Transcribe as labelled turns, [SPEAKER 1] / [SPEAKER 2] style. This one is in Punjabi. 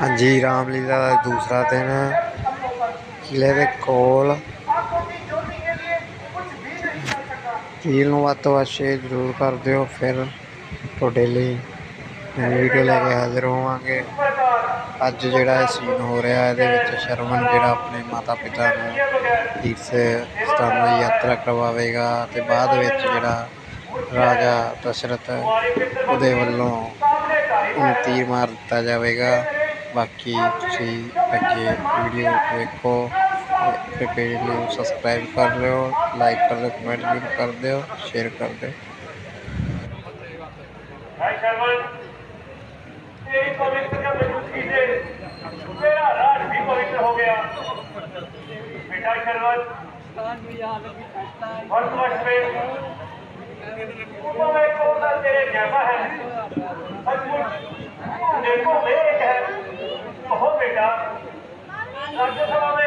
[SPEAKER 1] ਹਾਂਜੀ, ਰਾਮਲੀਲਾ ਦਾ ਦੂਸਰਾ ਦਿਨ। ਕਿਲੇ ਦੇ ਕੋਲ। ਵੀਡੀਓ ਨੂੰ ਵੱਧ ਤੋਂ ਵੱਧ ਸ਼ੇਅਰ ਜ਼ਰੂਰ ਕਰ ਦਿਓ, ਫਿਰ ਤੁਹਾਡੇ ਲਈ ਨਵੀਂ ਵੀਡੀਓ ਲੈ ਕੇ ਹਾਜ਼ਰ ਹੋਵਾਂਗੇ। ਅੱਜ ਜਿਹੜਾ ਇਹ ਸੀਨ ਹੋ ਰਿਹਾ, ਇਹਦੇ ਵਿੱਚ ਸ਼ਰਮਨ ਜਿਹੜਾ ਆਪਣੇ ਮਾਤਾ ਪਿਤਾ ਨੂੰ ਤੀਰਥ ਸਥਾਨ ਦੀ ਯਾਤਰਾ ਕਰਵਾਵੇਗਾ ਤੇ ਬਾਅਦ ਵਿੱਚ ਜਿਹੜਾ ਰਾਜਾ ਦਸ਼ਰਥ ਉਹਦੇ ਵੱਲੋਂ ਉਹਨੂੰ ਤੀਰ ਮਾਰ ਦਿੱਤਾ ਜਾਵੇਗਾ। ਬਾਕੀ ਤੁਸੀਂ ਅੱਗੇ ਵੀਡੀਓ ਵੇਖੋ ਤੇ ਪੇਜ ਨੂੰ ਸਬਸਕ੍ਰਾਈਬ ਕਰ ਲਿਓ ਲਾਈਕ ਕਰ ਦਿਓ ਕਮੈਂਟ ਜ਼ਰੂਰ ਕਰ ਦਿਓ ਸ਼ੇਅਰ ਕਰ ਦਿਓ
[SPEAKER 2] ਭਾਈ ਸ਼ਰਮਨ ਤੇਰੀ ਪਵਿੱਤਰ ਮਜੂਸੀ ਦੇ ਤੇਰਾ ਰਾਜ ਵੀ ਪਵਿੱਤਰ ਹੋ ਗਿਆ ਬੇਟਾ ਸ਼ਰਮਨ ਵਰਤ ਵਰਤ ਵਿੱਚ ਉਹ ਮੈਂ ਕੋਲ ਤੇਰੇ ਜੈਸਾ রাজ্য সভাবে